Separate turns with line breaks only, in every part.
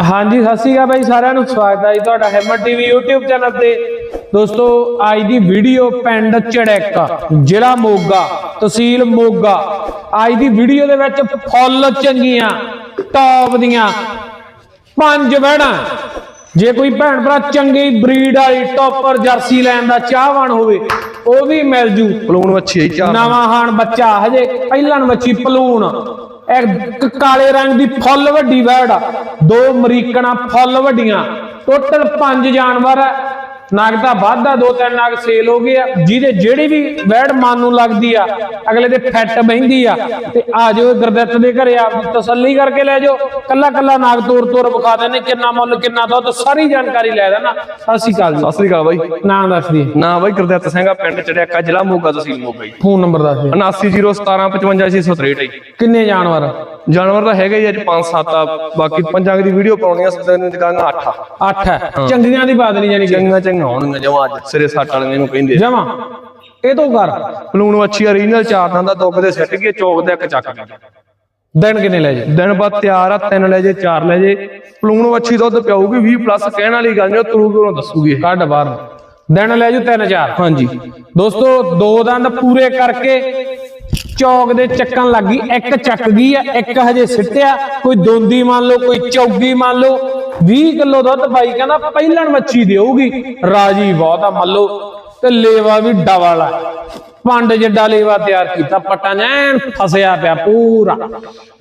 ਹਾਂਜੀ ਸਤਿ ਸ਼੍ਰੀ ਅਕਾਲ ਬਾਈ ਸਾਰਿਆਂ ਨੂੰ ਸਵਾਗਤ ਹੈ ਜੀ ਤੁਹਾਡਾ ਹੈਮਰ ਟੀਵੀ YouTube ਚੈਨਲ ਤੇ। ਦੋਸਤੋ ਅੱਜ ਦੀ ਵੀਡੀਓ ਪਿੰਡ ਚੜੈਕ ਜ਼ਿਲ੍ਹਾ ਮੋਗਾ ਤਹਿਸੀਲ ਮੋਗਾ। ਅੱਜ ਦੀ ਵੀਡੀਓ ਦੇ ਵਿੱਚ ਫੁੱਲ ਚੰਗੀਆਂ ਟੌਪ ਦੀਆਂ ਪੰਜ ਵਹਿਣਾ ਜੇ ਕੋਈ ਭੈਣ ਭਰਾ ਚੰਗੀ ਬਰੀਡ ਵਾਲੀ ਟੌਪਰ ਜਰਸੀ ਲੈਣ ਦਾ ਚਾਹਵਾਨ ਹੋਵੇ ਉਹ ਵੀ ਮਿਲ ਜੂ।
ਪਲੂਣ ਵੱਛੀ ਹੈ ਚਾਰ
ਨਵਾਂ ਹਾਣ ਬੱਚਾ ਹਜੇ ਪਹਿਲਾਂ ਮੱਛੀ ਪਲੂਣ। ਇੱਕ ਕਾਲੇ ਰੰਗ ਦੀ ਫੁੱਲ ਵੱਡੀ ਵੈੜ ਦੋ ਅਮਰੀਕਣਾ ਫੁੱਲ ਵੱਡੀਆਂ। ਟੋਟਲ ਪੰਜ ਜਾਨਵਰ ਆ। ਨਾਗ ਤਾਂ ਵਾਧਾ ਦੋ ਤਿੰਨ ਨਾਗ ਸੇਲ ਹੋ ਗਏ ਆ ਜਿਹਦੇ ਜਿਹੜੀ ਵੀ ਵੈੜ ਮਨ ਨੂੰ ਲੱਗਦੀ ਆ ਅਗਲੇ ਦੇ ਫਿੱਟ ਬਹਿੰਦੀ ਆ ਤੇ ਆ ਜਾਓ ਗੁਰਦੱਤ ਦੇ ਘਰੇ ਦੀ ਤਸੱਲੀ ਕਰਕੇ ਲੈ ਜਾਓ ਕੱਲਾ ਕੱਲਾ ਨਾਗ ਤੋਰ ਤੋਰ ਵਿਖਾ ਦਿੰਦੇ ਕਿੰਨਾ ਮੁੱਲ ਕਿੰਨਾ ਦੁੱਧ ਸਾਰੀ ਜਾਣਕਾਰੀ ਲੈ ਦੇਣਾ ਸਤਿ ਸ਼੍ਰੀ ਅਕਾਲ ਜੀ।
ਸਤਿ ਸ੍ਰੀ ਅਕਾਲ ਬਾਈ।
ਨਾਂ ਦੱਸ ਦੀ।
ਨਾ ਬਾਈ ਗੁਰਦਿੱਤ ਸਿੰਘ ਆ ਪਿੰਡ ਚੜਿਆਕਾ ਜ਼ਿਲ੍ਹਾ ਮੋਗਾ ਤਹਿਸੀਲ ਮੋਗਾ ਜੀ।
ਫੋਨ ਨੰਬਰ ਦੱਸ ਦੇ।
7901755663 ਜੀ।
ਕਿੰਨੇ ਜਾਨਵਰ?
ਜਾਨਵਰ ਤਾਂ ਹੈਗੇ ਜੀ ਅੱਜ 5-7 ਆ। ਬਾਕੀ ਪੰਜਾਂ ਦੀ ਵੀਡੀਓ ਪਾਉਣੀ ਆ ਸਦਾ ਨੇ ਦੁਕਾਨਾਂ 8 ਆ।
8 ਹੈ ਚੰਗੀਆਂ ਦੀ ਬਾਤ ਨਹੀਂ ਜਾਨੀ ਕਿ?
ਚੰਗਾ ਹੋਣਗੀਆਂ ਜਮਾ ਅੱਜ। ਸਿਰੇ ਸੱਟ ਵਾਲੇ ਨੂੰ ਕਹਿੰਦੇ
ਜਮਾ। ਇਹ ਤੋਂ ਕਰ।
ਪਲੂਣ ਵੱਛੀ ਓਰੀਜਨਲ ਚਾਰ ਦੰਦ ਦਾ ਦੁੱਗ ਦੇ ਸਿੱਟ ਗਏ ਚੌਕ ਦੇ ਇੱਕ ਚੱਕ।
ਦਿਨ ਕਿੰਨੇ ਲੈ ਜੇ?
ਦਿਨ ਬਾਅਦ ਤਿਆਰ ਆ ਤਿੰਨ ਲੈ ਜੇ ਚਾਰ ਲੈ ਜੇ। ਪਲੂਣ ਵੱਛੀ ਦੁੱਧ ਪਿਆਊਗੀ 20 ਪਲੱਸ ਕਹਿਣ ਵਾਲੀ ਗੱਲ ਨਹੀਂ ਤਰੂ ਕੋਲੋਂ ਦੱਸੂਗੀ
ਕੱਢ ਬਾਹਰ ਦਿਨ ਲੈ ਜੂ ਤਿੰਨ ਚਾਰ।
ਹਾਂਜੀ।
ਦੋਸਤੋ ਦੋ ਦੰਦ ਪੂਰੇ ਕਰਕੇ ਚੌਕ ਦੇ ਚੱਕਣ ਲੱਗੀ ਇੱਕ ਚੱਕ ਗਈ ਆ, ਇੱਕ ਹਜੇ ਸਿੱਟਿਆ, ਕੋਈ ਦੋਂਦੀ ਮੰਨ ਲਓ, ਕੋਈ ਚੌਗੀ ਮੰਨ ਲਓ 20 ਕਿਲੋ ਦੁੱਧ ਬਾਈ ਕਹਿੰਦਾ ਪਹਿਲਣ ਮੱਛੀ ਦੇਊਗੀ, ਰਾਜੀ ਬਹੁਤ ਆ ਮੰਨ ਲਓ, ਤੇ ਲੇਵਾ ਵੀ ਡਬਲ ਆ। ਪੰਡ ਜਿੱਡਾ ਲੇਵਾ ਤਿਆਰ ਕੀਤਾ ਪਟਾਂ ਐਨ ਫਸਿਆ ਪਿਆ ਪੂਰਾ।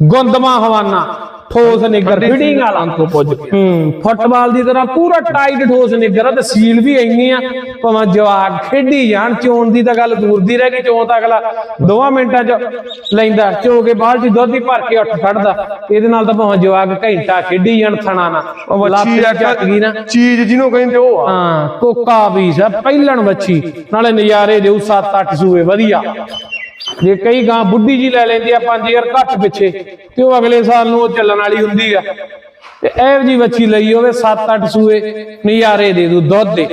ਗੁੰਦਮਾ ਹਵਾਨਾ ਠੋਸ ਨਿਗਰ ਫਿਟਿੰਗ ਵਾਲਾ
ਤੋਂ ਪੁੱਜ
ਹੂੰ। ਫੁੱਟਬਾਲ ਦੀ ਤਰ੍ਹਾਂ ਪੂਰਾ ਟਾਈਟ ਠੋਸ ਨਿਗਰ ਤੇ ਸੀਲ ਵੀ ਇੰਨੀ ਆ ਭਾਵੇਂ ਜਵਾਕ ਖੇਡੀ ਜਾਣ ਚੋਣ ਦੀ ਤਾਂ ਗੱਲ ਦੂਰ ਦੀ ਰਹਿ ਗਈ ਚੋਣ ਤਾਂ ਅਗਲਾ ਦੋਵਾਂ ਮਿੰਟਾਂ 'ਚ ਲੈਂਦਾ ਚੋ ਕੇ ਬਾਲਟੀ ਦੁੱਧ ਹੀ ਭਰ ਕੇ ਉੱਠ ਖੜਦਾ। ਇਹਦੇ ਨਾਲ ਤਾਂ ਭਾਵੇਂ ਜਵਾਕ ਘੰਟਾ ਖੇਡੀ ਜਾਣ ਥਣਾ ਨਾ।
ਉਹ ਵੱਛੀ
ਲੱਤ ਚੱਕ ਗਈ ਨਾ।
ਚੀਜ਼ ਜਿਹਨੂੰ ਕਹਿੰਦੇ ਉਹ
ਹਾਂ ਕੋਕਾ ਪੀਸ ਆ ਪਹਿਲਣ ਬੱਚੀ ਨਾਲੇ ਨਜ਼ਾਰੇ ਦੇਉ 7-8 ਸੂਏ ਵਧੀਆ। ਜੇ ਕਈ ਗਾਂ ਬੁੱਢੀ ਜੀ ਲੈ ਲੈਂਦੀ ਆ 5000 ਘੱਟ ਪਿੱਛੇ, ਤੇ ਉਹ ਅਗਲੇ ਸਾਲ ਨੂੰ ਉਹ ਚੱਲਣ ਵਾਲੀ ਹੁੰਦੀ ਆ। ਤੇ ਇਹ ਜੀ ਬੱਚੀ ਲਈ ਹੋਵੇ 7-8 ਸੂਏ ਨਜ਼ਾਰੇ ਦੇ ਦੂ, ਦੁੱਧ ਦੇ।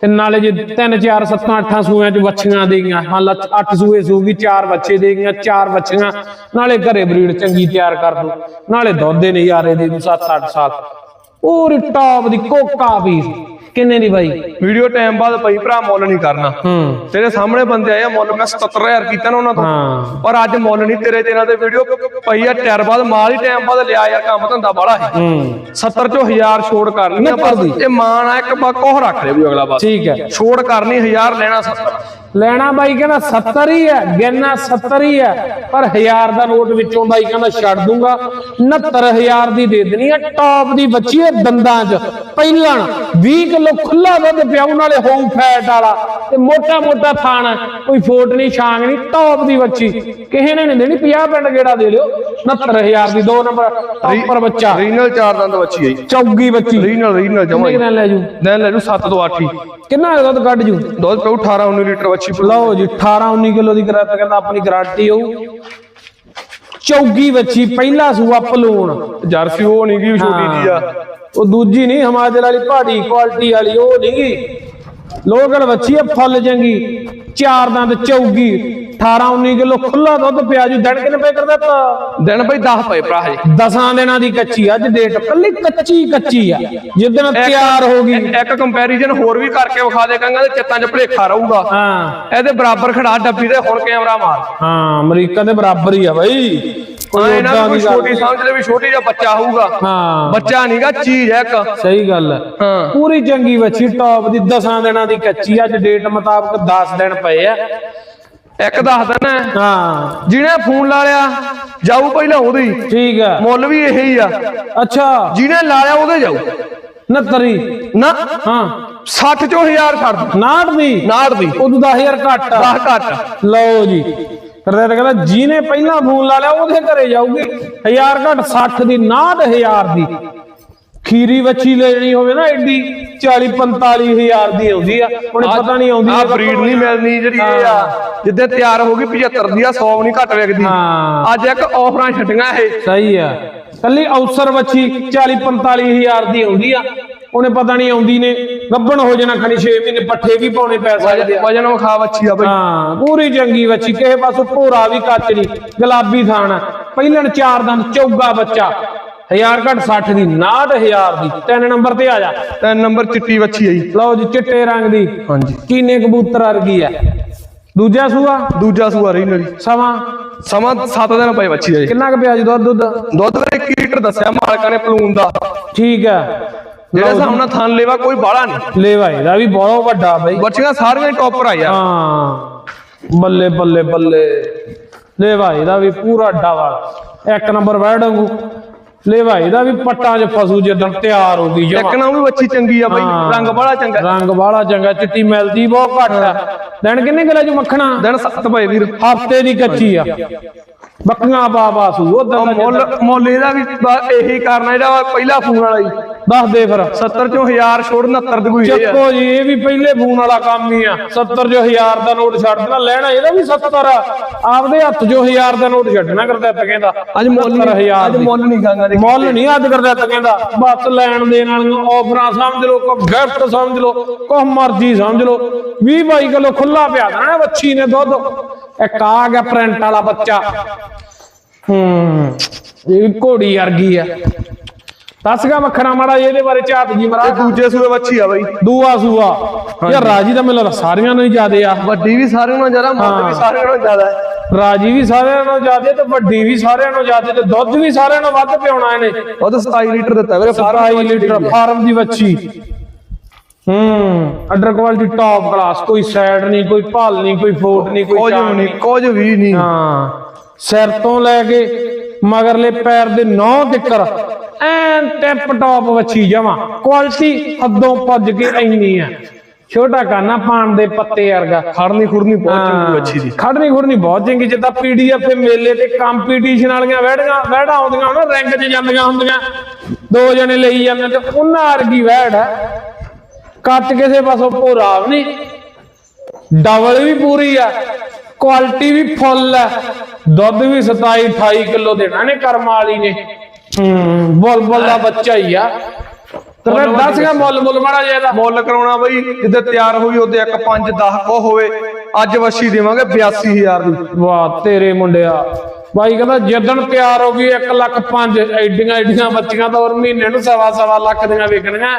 ਤੇ ਨਾਲੇ ਜੇ 3 4 7 8 ਸੂਆਂ ਚ ਬੱਚੀਆਂ ਦੇ ਗਈਆਂ ਮੰਨ ਲਾ 8 ਸੂਏ ਸੂਗੀ 4 ਬੱਚੇ ਦੇ ਗਈਆਂ 4 ਬੱਚੀਆਂ ਨਾਲੇ ਘਰੇ ਬਰੀਡ ਚੰਗੀ ਤਿਆਰ ਕਰ ਦੂ, ਨਾਲੇ ਦੁੱਧ ਦੇ ਨਜ਼ਾਰੇ ਦੇ ਦੂ 7-8 ਸਾਲ। ਉਹ ਟਾਪ ਦੀ ਕੋਕਾ ਪੀਸ ਕਿੰਨੇ ਦੀ ਬਾਈ?
ਵੀਡੀਓ ਟਾਈਮ ਬਾਅਦ ਪਈ ਭਰਾ ਮੁੱਲ ਨਹੀਂ ਕਰਨਾ।
ਹੂੰ।
ਤੇਰੇ ਸਾਹਮਣੇ ਬੰਦੇ ਆਏ ਆ ਮੁੱਲ ਮੈਂ 77000 ਕੀਤਾ ਨਾ ਉਹਨਾਂ ਤੋਂ।
ਹਾਂ।
ਪਰ ਅੱਜ ਮੁੱਲ ਨਹੀਂ ਤੇਰੇ ਤੇ ਇਹਨਾਂ ਦੇ ਵੀਡੀਓ ਪਈ ਆ ਟਾਇਰ ਬਾਅਦ ਮਾਲ ਹੀ ਟਾਈਮ ਬਾਅਦ ਲਿਆ ਯਾਰ ਕੰਮ ਧੰਦਾ ਬਾਲਾ ਹੈ
ਹੂੰ।
70 ਚੋਂ 1000 ਛੋੜ ਕਰਨੀ ਆ ਬਸ। ਇਹ ਮਾਨ ਆ ਇੱਕ ਬਾਕੋ ਰੱਖ ਲੈ ਵੀ ਅਗਲਾ ਬਸ।
ਠੀਕ ਹੈ।
ਛੋੜ ਕਰਨੀ 1000 ਲੈਣਾ 70
ਲੈਣਾ ਬਾਈ ਕਹਿੰਦਾ 70 ਹੀ ਹੈ, ਗਿਣਨਾ 70 ਹੀ ਹੈ, ਪਰ 1000 ਦਾ ਨੋਟ ਵਿੱਚੋਂ ਬਾਈ ਕਹਿੰਦਾ ਛੱਡ ਦੂੰਗਾ। 69000 ਦੀ ਦੇ ਦੇਣੀ ਹੈ ਟੌਪ ਦੀ ਬੱਚੀ ਹੈ ਦੰਦਾਂ 'ਚ। ਪਹਿਲਾਂ 20 ਕਿਲੋ ਖੁੱਲਾ ਦੁੱਧ ਪਿਆਉਣ ਵਾਲੇ ਹੋਊ ਫੈਟ ਵਾਲਾ। ਤੇ ਮੋਟਾ ਮੋਟਾ ਥਾਣਾ ਕੋਈ ਫੋਟ ਨਹੀਂ, ਛਾਂਗ ਨਹੀਂ ਟੌਪ ਦੀ ਬੱਚੀ। ਕਿਸੇ ਨੇ ਨਹੀਂ ਦੇਣੀ 50 ਪਿੰਡ ਗੇੜਾ ਦੇ ਲਿਓ। 69000 ਦੀ ਦੋ ਨੰਬਰ ਟੌਪਰ ਬੱਚਾ।
ਰੀਨਲ ਚਾਰ ਦੰਦ ਬੱਚੀ ਆਈ
ਚੌਗੀ ਬੱਚੀ।
ਰੀਨਲ ਰੀਨਲ ਜਮਾ
ਕਿੰਨੇ ਲੈ ਜੂ?
ਲੈ ਲੂ 7 ਤੋਂ 8 ਹੀ।
ਕਿੰਨਾ ਦੁੱਧ ਕੱਢ ਜੂ?
ਦੁੱਧ ਪਊ 18 19 ਲੀਟਰ ਬੱਚੀ।
ਲਓ ਜੀ 18 19 ਕਿਲੋ ਦੀ ਕਰਾ ਕਹਿੰਦਾ ਆਪਣੀ ਗਾਰੰਟੀ ਹੋਊ। ਚੌਗੀ ਬੱਚੀ ਪਹਿਲਾ ਸੂਆ ਪਲੂਣ।
ਜਰਸੀ ਉਹ ਨਹੀਂ ਗਈ ਛੋਟੀ ਜੀ ਆ।
ਉਹ ਦੂਜੀ ਨਹੀਂ ਹਿਮਾਚਲ ਵਾਲੀ ਪਹਾੜੀ ਕੁਆਲਿਟੀ ਵਾਲੀ ਉਹ ਨਹੀਂ ਗੀ। ਲੋਕਲ ਬੱਚੀ ਆ ਫੁੱਲ ਚੰਗੀ ਚਾਰ ਦੰਦ ਚੌਗੀ 18 19 ਕਿਲੋ ਖੁੱਲਾ ਦੁੱਧ ਪਿਆ ਜੂ। ਦਿਨ ਕਿੰਨੇ ਪੈ ਕਰਦਾ ਤਾ
ਦਿਨ ਬਈ 10 ਪਏ ਭਰਾ ਹਜੇ।
ਦਸਾਂ ਦਿਨਾਂ ਦੀ ਕੱਚੀ ਅੱਜ ਡੇਟ ਕੱਲੀ ਕੱਚੀ ਕੱਚੀ ਆ। ਜਿੱਦਣ ਤਿਆਰ ਹੋ ਗਈ।
ਇੱਕ- ਕੰਪੈਰੀਜ਼ਨ ਹੋਰ ਵੀ ਕਰਕੇ ਵਿਖਾ ਦੇ ਕੰਗਾ ਤੇ ਚਿੱਤਾਂ 'ਚ ਭਲੇਖਾ ਰਹੂਗਾ।
ਹਾਂ।
ਇਹਦੇ ਬਰਾਬਰ ਖੜਾ ਡੱਬੀ ਤੇ ਹੁਣ ਕੈਮਰਾ ਮਾਰ।
ਹਾਂ ਅਮਰੀਕਾ ਦੇ ਬਰਾਬਰ ਹੀ ਆ ਬਾਈ। ਕੋਈ
ਐ ਨਾ ਕੋਈ ਛੋਟੀ ਸਮਝ ਲੈ ਵੀ ਛੋਟੀ ਜਿਹਾ ਬੱਚਾ ਹੋਊਗਾ।
ਹਾਂ।
ਬੱਚਾ ਨਹੀਂਗਾ ਚੀਜ਼ ਹੈ ਇੱਕ।
ਸਹੀ ਗੱਲ ਹੈ।
ਹਾਂ।
ਪੂਰੀ ਚੰਗੀ ਬੱਚੀ ਟੌਪ ਦੀ 10 ਦਿਨਾਂ ਦੀ ਕੱਚੀ ਅੱਜ ਡੇਟ ਮੁਤਾਬਕ 10 ਦਿਨ ਪਏ ਆ।
ਇੱਕ ਦੱਸ ਦਿਨਾ
ਹਾਂ।
ਜਿਹਨੇ ਫੋਨ ਲਾ ਲਿਆ ਜਾਊ ਪਹਿਲਾਂ ਉਹਦੇ ਹੀ
ਠੀਕ ਹੈ
ਮੁੱਲ ਵੀ ਇਹੀ ਆ।
ਅੱਛਾ।
ਜਿਹਨੇ ਲਾ ਲਿਆ ਉਹਦੇ ਜਾਊ।
69
ਨਾ।
ਹਾਂ।
60 ਚੋਂ 1000 ਛੱਡ ਦੇ
69 ਦੀ?
59 ਦੀ।
ਉਦੋਂ 10000 ਘੱਟ ਆ।
10 ਘੱਟ
ਲਓ ਜੀ। ਕਰਦਾ ਤਾਂ ਕਹਿੰਦਾ ਜਿਹਨੇ ਪਹਿਲਾਂ ਫੋਨ ਲਾ ਲਿਆ ਉਹਦੇ ਘਰੇ ਜਾਊਗੀ। 1000 ਘੱਟ 60 ਦੀ 69000 ਦੀ। ਖੀਰੀ ਵੱਛੀ ਲੈਣੀ ਹੋਵੇ ਨਾ ਐਡੀ 40 45000 ਦੀ ਆਉਂਦੀ ਆ। ਉਹਨੇ ਪਤਾ ਨਹੀਂ ਆਉਂਦੀ
ਆ ਬਰੀਡ ਨਹੀਂ ਮਿਲਣੀ ਜਿਹੜੀ ਇਹ ਆ। ਜਿੱਦੇ ਤਿਆਰ ਹੋ ਗਈ 75 ਦੀ ਆ 100 ਵੀ ਨਹੀਂ ਘੱਟ ਵਿਕਦੀ।
ਹਾਂ।
ਅੱਜ ਇੱਕ ਆਫਰਾਂ ਛੱਡੀਆਂ ਇਹ।
ਸਹੀ ਆ। ਕੱਲੀ ਅਵਸਰ ਵੱਛੀ 40 45000 ਦੀ ਆਉਂਦੀ ਆ। ਉਹਨੇ ਪਤਾ ਨਹੀਂ ਆਉਂਦੀ ਨੇ ਗੱਬਣ ਹੋ ਜਾਣਾ ਖਣੀ 6 ਮਹੀਨੇ ਪੱਠੇ ਵੀ ਪਾਉਣੇ ਪੈ ਸਕਦੇ ਆ।
ਵਜਨ ਵਿਖਾ ਵੱਛੀ ਆ ਬਈ।
ਹਾਂ ਪੂਰੀ ਚੰਗੀ ਵੱਛੀ ਕਿਸੇ ਪਾਸੋਂ ਭੋਰਾ ਵੀ ਕੱਚ ਨਹੀਂ ਗੁਲਾਬੀ ਥਾਣ ਆ। ਪਹਿਲਣ ਚਾਰ ਦੰਦ ਚੌਗਾ ਬੱਚਾ। 1000 ਘੱਟ 60 ਦੀ 69000 ਦੀ। ਤਿੰਨ ਨੰਬਰ ਤੇ ਆ ਜਾ।
ਤੇ ਨੰਬਰ ਚਿੱਟੀ ਵੱਛੀ ਆ ਜੀ
ਲਓ ਜੀ ਚਿੱਟੇ ਰੰਗ ਦੀ।
ਹਾਂਜੀ।
ਕੀਨੇ ਕਬੂਤਰ ਵਰਗੀ ਆ। ਦੂਜਾ ਸੂਆ?
ਦੂਜਾ ਸੂਆ ਰਹੀ ਨਰੀ
ਸਮਾਂ?
ਸਮਾਂ 7 ਦਿਨ ਪਏ ਵੱਛੀ ਜੀ
ਕਿੰਨਾ ਕੁ ਪਿਆ ਜੀ ਦੁੱਧ ਦੁੱਧ?
ਦੁੱਧ ਦਾ 1 ਲੀਟਰ ਦੱਸਿਆ ਮਾਲਕਾਂ ਨੇ ਪਲੂਨ ਦਾ।
ਠੀਕ ਹੈ
ਜਿਹੜੇ ਹਿਸਾਬ ਨਾਲ ਥਣ ਲੈਵਾ ਕੋਈ ਬਾਹਲਾ ਨਹੀਂ।
ਲੇਵਾ ਇਹਦਾ ਵੀ ਬਹੁਤ ਵੱਡਾ ਬਈ।
ਵੱਛੀਆਂ ਸਾਰੀਆਂ ਟੌਪਰ ਆ ਯਾਰ।
ਹਾਂ ਬੱਲੇ ਬੱਲੇ ਬੱਲੇ। ਲੇਵਾ ਇਹਦਾ ਵੀ ਪੂਰਾ ਡਾਵਾ ਇੱਕ ਨੰਬਰ ਵੜਾਂਗੂ ਲੇਵਾ ਇਹਦਾ ਵੀ ਪੱਟਾਂ 'ਚ ਫਸੂ ਜਦੋਂ ਤਿਆਰ ਹੋ ਗਈ
ਇੱਕ
ਜਮਾ।
ਨਾ ਉਹ ਵੀ ਵੱਛੀ ਚੰਗੀ ਆ ਬਈ।
ਹਾਂ।
ਰੰਗ ਬਾਹਲਾ ਚੰਗਾ।
ਰੰਗ ਬਾਹਲਾ ਚੰਗਾ ਚਿੱਟੀ ਮਿਲਦੀ ਬਹੁਤ ਘੱਟ ਆ। ਦਿਨ ਕਿੰਨੇ ਕਿਲੇ ਜੋ ਮੱਖਣਾ?
ਦਿਨ 7 ਪਏ ਵੀਰ।
ਹਫ਼ਤੇ ਦੀ ਕੱਚੀ ਆ। ਬੱਕੀਆਂ ਪਾ ਪਾ ਸੂ ਉਦੋਂ
ਉਹ ਮੁੱਲ ਮੁੱਲ ਇਹਦਾ ਵੀ ਬਸ ਇਹੀ ਕਰਨਾ ਜਿਹੜਾ ਵਾ ਪਹਿਲਾ ਫੋਨ ਵਾਲਾ ਜੀ
ਦੱਸ ਦੇ ਫਿਰ
70 ਚੋਂ 1000 ਛੋੜ 69 ਦੀ ਕੋਈ
ਚੱਕੋ ਜੀ ਇਹ ਵੀ ਪਹਿਲੇ ਫੋਨ ਵਾਲਾ ਕੰਮ ਹੀ ਆ। 70 ਜੋ 1000 ਦਾ ਨੋਟ ਛੱਡ ਦੇਣਾ ਲੈਣਾ ਇਹਦਾ ਵੀ 70 ਆ। ਆਪਦੇ ਹੱਥ ਜੋ 1000 ਦਾ ਨੋਟ ਛੱਡਣਾ ਕਰਦਾ ਤਾਂ ਕਹਿੰਦਾ।
ਅੱਜ ਮੁੱਲ ਨਹੀਂ
70000
ਅੱਜ ਮੁੱਲ ਨਹੀਂ ਗਾਂਗਾ ਦੇ
ਮੁੱਲ ਨਹੀਂ ਅੱਜ ਕਰਦਾ ਤਾਂ ਕਹਿੰਦਾ। ਬਸ ਲੈਣ ਦੇਣ ਵਾਲੀਆਂ ਆਫਰਾਂ ਸਮਝ ਲਓ ਕੋ ਗਿਫਟ ਸਮਝ ਲਓ ਕੋ ਮਰਜ਼ੀ ਸਮਝ ਲਓ। 20 22 ਕਿਲੋ ਖੁੱਲਾ ਪਿਆ ਦੇਣਾ ਬੱਚੀ ਨੇ ਦੁੱਧ। ਇੱਕ ਆ ਗਿਆ ਪ੍ਰਿੰਟ ਵਾਲਾ ਬੱਚਾ। ਹੂੰ ਇਹ ਘੋੜੀ ਵਰਗੀ ਆ। ਦੱਸਗਾ ਮੱਖਣਾ ਮਾੜਾ ਇਹਦੇ ਬਾਰੇ ਝਾਤ ਜੀ ਮਰਾ
ਇਹ ਦੂਜੇ ਸੂਏ ਵੱਛੀ ਆ ਬਈ।
ਦੂਆ ਸੂਆ। ਯਾਰ ਰਾਜੀ ਦਾ ਮੈਨੂੰ ਸਾਰਿਆਂ ਨੂੰ ਹੀ ਜ਼ਿਆਦੇ ਆ।
ਵੱਡੀ ਵੀ ਸਾਰਿਆਂ ਨਾਲੋਂ ਜ਼ਿਆਦਾ ਮੁੱਲ ਵੀ ਸਾਰਿਆਂ ਨਾਲੋਂ ਜ਼ਿਆਦਾ ਹੈ।
ਰਾਜੀ ਵੀ ਸਾਰਿਆਂ ਨਾਲੋਂ ਜ਼ਿਆਦੇ ਤੇ ਵੱਡੀ ਵੀ ਸਾਰਿਆਂ ਨਾਲੋਂ ਜ਼ਿਆਦੇ ਤੇ ਦੁੱਧ ਵੀ ਸਾਰਿਆਂ ਨਾਲੋਂ ਵੱਧ ਪਿਆਉਣਾ ਇਹਨੇ।
ਉਹ ਤਾਂ 27 ਲੀਟਰ ਦਿੱਤਾ ਵੀਰੇ
27 ਲੀਟਰ ਫਾਰਮ ਦੀ ਵੱਛੀ। ਹੂੰ ਅੰਡਰ ਕੁਆਲਿਟੀ ਟਾਪ ਕਲਾਸ ਕੋਈ ਸਾਈਡ ਨਹੀਂ ਕੋਈ ਭਲ ਨਹੀਂ ਕੋਈ ਫੋਟ ਨਹੀਂ ਕੋਈ
ਕੁਝ ਨਹੀਂ। ਕੁਝ ਵੀ ਨਹੀਂ।
ਹਾਂ ਸਿਰ ਤੋਂ ਲੈ ਕੇ ਮਗਰਲੇ ਪੈਰ ਦੇ ਨੌ ਤਿੱਕਰ ਐਨ ਟਿਪ ਟਾਪ ਵੱਛੀ ਜਮਾ ਕੁਆਲਿਟੀ ਹੱਦੋਂ ਭੱਜ ਕੇ ਇੰਨੀ ਆ। ਛੋਟਾ ਕਾਨਾ ਪਾਣ ਦੇ ਪੱਤੇ ਵਰਗਾ।
ਖੜਨੀ ਖੁਰਨੀ ਬਹੁਤ ਚੰਗੀ ਵੱਛੀ ਦੀ
ਖੜਨੀ ਖੁੜਨੀ ਬਹੁਤ ਚੰਗੀ। ਜਿੱਦਾਂ ਪੀਡੀਐਫ ਮੇਲੇ ਤੇ ਕੰਪੀਟੀਸ਼ਨ ਵਾਲੀਆਂ ਵੈੜੀਆਂ ਵੈੜਾਂ ਆਉਂਦੀਆਂ ਉਹਨਾਂ ਰੈਂਕ 'ਚ ਜਾਂਦੀਆਂ ਹੁੰਦੀਆਂ। ਦੋ ਜਣੇ ਲਈ ਜਾਂਦੇ ਤੇ ਉਹਨਾਂ ਵਰਗੀ ਵੈੜ ਹੈ ਕੱਟ ਕਿਸੇ ਪਾਸੋਂ ਭੋਰਾ ਵੀ ਨਹੀਂ। ਡਬਲ ਵੀ ਪੂਰੀ ਆ। ਕੁਆਲਿਟੀ ਵੀ ਫੁੱਲ ਹੈ ਦੁੱਧ ਵੀ 27 28 ਕਿਲੋ ਦੇਣਾ ਨੇ ਕਰਮ ਵਾਲੀ ਨੇ। ਹੂੰ ਬੁਲਬੁਲ ਦਾ ਬੱਚਾ ਹੀ ਆ। ਤੇ ਮੈਂ ਦੱਸ ਗਿਆ ਮੁੱਲ ਮੁੱਲ ਮਾੜਾ ਜਿਹਾ ਇਹਦਾ।
ਮੁੱਲ ਕਰਾਉਣਾ ਬਈ ਜਿੱਦੇ ਤਿਆਰ ਹੋਈ ਉਹਦੇ ਇੱਕ 5 10 ਕੋ ਹੋਵੇ। ਅੱਜ ਵੱਛੀ ਦੇਵਾਂਗੇ 82000 ਦੀ।
ਵਾਹ ਤੇਰੇ ਮੁੰਡਿਆ। ਬਾਈ ਕਹਿੰਦਾ ਜਦਣ ਤਿਆਰ ਹੋ ਗਈ 1 ਲੱਖ 5 ਐਡੀਆਂ ਐਡੀਆਂ ਬੱਚੀਆਂ ਤਾਂ ਹੋਰ ਮਹੀਨੇ ਨੂੰ ਸਵਾ ਸਵਾ ਲੱਖ ਦੀਆਂ ਵਿਕਣੀਆਂ।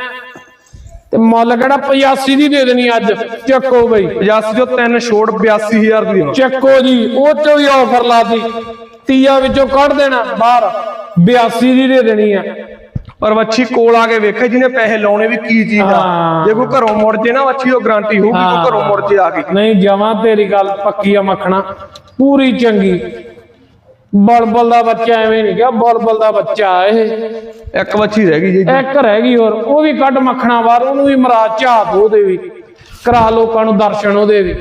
ਤੇ ਮੁੱਲ ਕਿਹੜਾ 85 ਦੀ ਦੇ ਦੇਣੀ ਅੱਜ? ਚੱਕੋ ਬਈ।
85 ਚੋਂ ਤਿੰਨ ਛੋੜ 82000 ਦੀ
ਚੱਕੋ ਜੀ ਉਹ ਚੋਂ ਹੀ ਆਫਰ ਲਾਤੀ। ਤੀਆ ਵਿੱਚੋਂ ਕੱਢ ਦੇਣਾ ਬਾਹਰ। 82 ਦੀ ਦੇ ਦੇਣੀ ਆ।
ਪਰ ਵੱਛੀ ਕੋਲ ਆ ਕੇ ਵੇਖੇ ਜਿਹਨੇ ਪੈਸੇ ਲਾਉਣੇ ਵੀ ਕੀ ਚੀਜ਼ ਆ।
ਹਾਂ।
ਜੇ ਕੋਈ ਘਰੋਂ ਮੁੜ ਜੇ ਨਾ ਵੱਛੀ ਉਹ ਗਾਰੰਟੀ ਹੋਊਗੀ ਕੋਈ ਘਰੋਂ ਮੁੜ ਜੇ ਆ ਕੇ
ਨਹੀਂ ਜਮਾਂ ਤੇਰੀ ਗੱਲ ਪੱਕੀ ਆ ਮੱਖਣਾ। ਪੂਰੀ ਚੰਗੀ। ਬਲਬਲ ਦਾ ਬੱਚਾ ਐਵੇਂ ਨਹੀਂ ਕਿਹਾ ਬਲਬਲ ਦਾ ਬੱਚਾ ਇਹ।
ਇੱਕ ਵੱਛੀ ਰਹਿ ਗਈ ਜੀ।
ਇੱਕ ਰਹਿ ਗਈ ਹੋਰ ਉਹ ਵੀ ਕੱਢ ਮੱਖਣਾ ਬਾਹਰ ਉਹਨੂੰ ਵੀ ਮਰਾ ਝਾਤ ਉਹਦੇ ਵੀ। ਕਰਾ ਲੋਕਾਂ ਨੂੰ ਦਰਸ਼ਨ ਉਹਦੇ ਵੀ।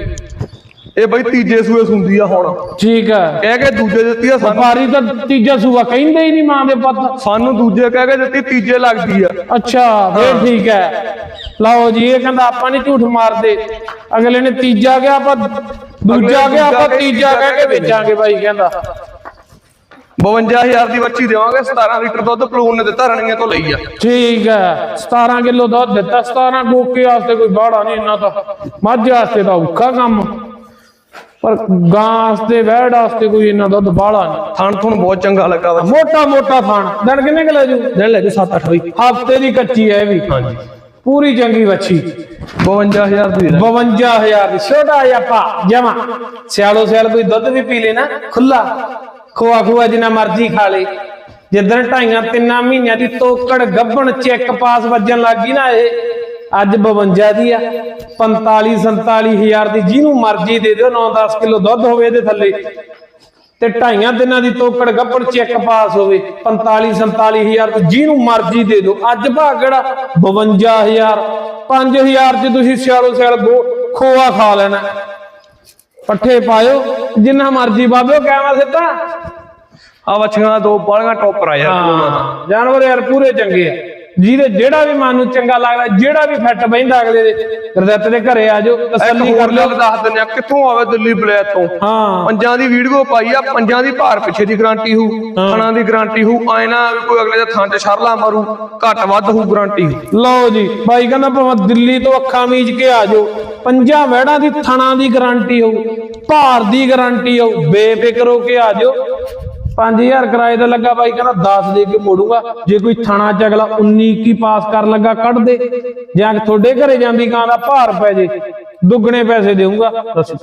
ਇਹ ਬਈ ਤੀਜੇ ਸੂਏ ਸੁੰਦੀ ਆ ਹੁਣ।
ਠੀਕ ਹੈ
ਕਹਿ ਕੇ ਦੂਜੇ ਦਿੱਤੀ ਆ ਸਾਨੂੰ।
ਵਪਾਰੀ ਤਾਂ ਤੀਜਾ ਸੂਆ ਕਹਿੰਦੇ ਹੀ ਨਹੀਂ ਮਾਂ ਦੇ ਪੁੱਤ।
ਸਾਨੂੰ ਦੂਜੇ ਕਹਿ ਕੇ ਦਿੱਤੀ ਤੀਜੇ ਲੱਗਦੀ ਆ।
ਅੱਛਾ ਫੇਰ ਠੀਕ ਹੈ। ਲਓ ਜੀ ਇਹ ਕਹਿੰਦਾ ਆਪਾਂ ਨਹੀਂ ਝੂਠ ਮਾਰਦੇ। ਅਗਲੇ ਨੇ ਤੀਜਾ ਗਿਆ ਆਪਾਂ ਦੂਜਾ ਗਿਆ ਆਪਾਂ ਤੀਜਾ ਕਹਿ ਕੇ ਵੇਚਾਂਗੇ ਬਾਈ ਕਹਿੰਦਾ।
52000 ਦੀ ਵੱਛੀ ਦੇਵਾਂਗੇ 17 ਲੀਟਰ ਦੁੱਧ ਪਲੂਨ ਨੇ ਦਿੱਤਾ ਰਣੀਆਂ ਤੋਂ ਲਈ ਆ।
ਠੀਕ ਹੈ 17 ਕਿਲੋ ਦੁੱਧ ਦਿੱਤਾ 17 ਗੋਕੇ ਵਾਸਤੇ ਕੋਈ ਬਾੜਾ ਨਹੀਂ ਇੰਨਾ ਤਾਂ ਮੱਝ ਵਾਸਤੇ ਤਾਂ ਔਖਾ ਕੰਮ। ਪਰ ਗਾਂ ਵਾਸਤੇ ਵੈੜ ਵਾਸਤੇ ਕੋਈ ਇੰਨਾ ਦੁੱਧ ਬਾੜਾ ਨਹੀਂ।
ਥਣ ਥੁਣ ਬਹੁਤ ਚੰਗਾ ਲੱਗਾ ਵਾ
ਮੋਟਾ ਮੋਟਾ ਥਾਣ। ਦਿਨ ਕਿੰਨੇ ਕਿ ਲੈ ਜੂ?
ਦਿਨ ਲੈ ਜੀ 7-8 ਬਈ
ਹਫ਼ਤੇ ਦੀ ਕੱਚੀ ਹੈ ਇਹ ਵੀ।
ਹਾਂਜੀ।
ਪੂਰੀ ਚੰਗੀ ਵੱਛੀ।
52000 ਦੀ ਦੇ
52000 ਦੀ। ਛੋਟਾ ਜਿਹਾ ਪਾ ਜਮਾ। ਸਿਆਲੋ ਸਿਆਲ ਕੋਈ ਦੁੱਧ ਵੀ ਪੀ ਲੈਣਾ ਖੁੱਲਾ। ਖੋਆ ਖੋਆ ਜਿੰਨਾ ਮਰਜ਼ੀ ਖਾ ਲੇ। ਜਿੱਦਣ ਢਾਈਆਂ ਤਿੰਨਾਂ ਮਹੀਨਿਆਂ ਦੀ ਤੋਕੜ ਗੱਭਣ ਚੈੱਕ ਪਾਸ ਵੱਜਣ ਲੱਗੀ ਨਾ ਇਹ। ਅੱਜ 52 ਦੀ ਆ 45 47000 ਦੀ ਜਿਹਨੂੰ ਮਰਜ਼ੀ ਦੇ ਦਿਓ 9-10 ਕਿਲੋ ਦੁੱਧ ਹੋਵੇ ਇਹਦੇ ਥੱਲੇ। ਤੇ ਢਾਈਆਂ ਦਿਨਾਂ ਦੀ ਤੋਕੜ ਗੱਪੜ ਚੈੱਕ ਪਾਸ ਹੋਵੇ 45 47000 ਤੇ ਜਿਹਨੂੰ ਮਰਜ਼ੀ ਦੇ ਦਿਓ। ਅੱਜ ਕਿਹੜਾ? 52000 5000 ਚ ਤੁਸੀਂ ਸਿਆਲੋ ਸਿਆਲ ਖੋਆ ਖਾ ਲੈਣਾ। ਪੱਠੇ ਪਾਇਓ ਜਿੰਨਾ ਮਰਜ਼ੀ ਬਾਬਿਓ ਕਹਿਵਾ ਸਿੱਧਾ?
ਆ ਵੱਛੀਆਂ ਦੋ ਬਾਲੀਆਂ ਟੌਪਰ ਆ ਯਾਰ।
ਜਾਨਵਰ ਯਾਰ ਪੂਰੇ ਚੰਗੇ ਆ। ਜਿਹਦੇ ਜਿਹੜਾ ਵੀ ਮਨ ਨੂੰ ਚੰਗਾ ਲੱਗਦਾ ਜਿਹੜਾ ਵੀ ਫਿੱਟ ਬਹਿੰਦਾ ਅਗਲੇ ਦੇ ਗੁਰਦੱਤ ਦੇ ਘਰੇ ਆ ਜਾਓ ਤਸੱਲੀ ਕਰ ਲਿਓ।
ਦੱਸ ਦਿੰਦੇ ਆ ਕਿੱਥੋਂ ਆਵੇ ਦਿੱਲੀ ਬਲੈਤ ਤੋਂ?
ਹਾਂ।
ਪੰਜਾਂ ਦੀ ਵੀਡੀਓ ਪਾਈ ਆ ਪੰਜਾਂ ਦੀ ਭਾਰ ਪਿੱਛੇ ਦੀ ਗਾਰੰਟੀ ਹੋਊ ਥਣਾ ਦੀ ਗਾਰੰਟੀ ਹੋਊ ਆਏ ਨਾ ਕੋਈ ਅਗਲੇ ਦੇ ਥਾਂ ਤੇ ਸ਼ਰਲਾ ਮਾਰੂ ਘੱਟ ਵੱਧ ਹੋਊ ਗਾਰੰਟੀ
ਲਓ ਜੀ ਬਾਈ ਕਹਿੰਦਾ ਭਾਵੇਂ ਦਿੱਲੀ ਤੋਂ ਅੱਖਾਂ ਮੀਚ ਕੇ ਆ ਜਾਓ ਪੰਜਾਂ ਵਹਿੜਾਂ ਦੀ ਥਣਾ ਦੀ ਗਾਰੰਟੀ ਹੋਊ ਭਾਰ ਦੀ ਗਾਰੰਟੀ ਹੋਊ ਬੇਫਿਕਰ ਹੋ ਕੇ ਆ ਜਾਓ। 5000 ਕਿਰਾਏ ਦਾ ਲੱਗਾ ਬਾਈ, ਕਹਿੰਦਾ 10 ਦੇ ਕੇ ਮੋੜੂਗਾ। ਜੇ ਕੋਈ ਥਾਣਾ ਚ ਅਗਲਾ 19 ਕੀ ਪਾਸ ਕਰਨ ਲੱਗਾ, ਕੱਢ ਦੇ। ਜਾਂ ਤੁਹਾਡੇ ਘਰੇ ਜਾਂਦੀ ਗਾਂ ਦਾ ਭਾਰ ਪੈ ਜੇ, ਦੁੱਗਣੇ ਪੈਸੇ ਦੇਊਗਾ। ਦੱਸੋ।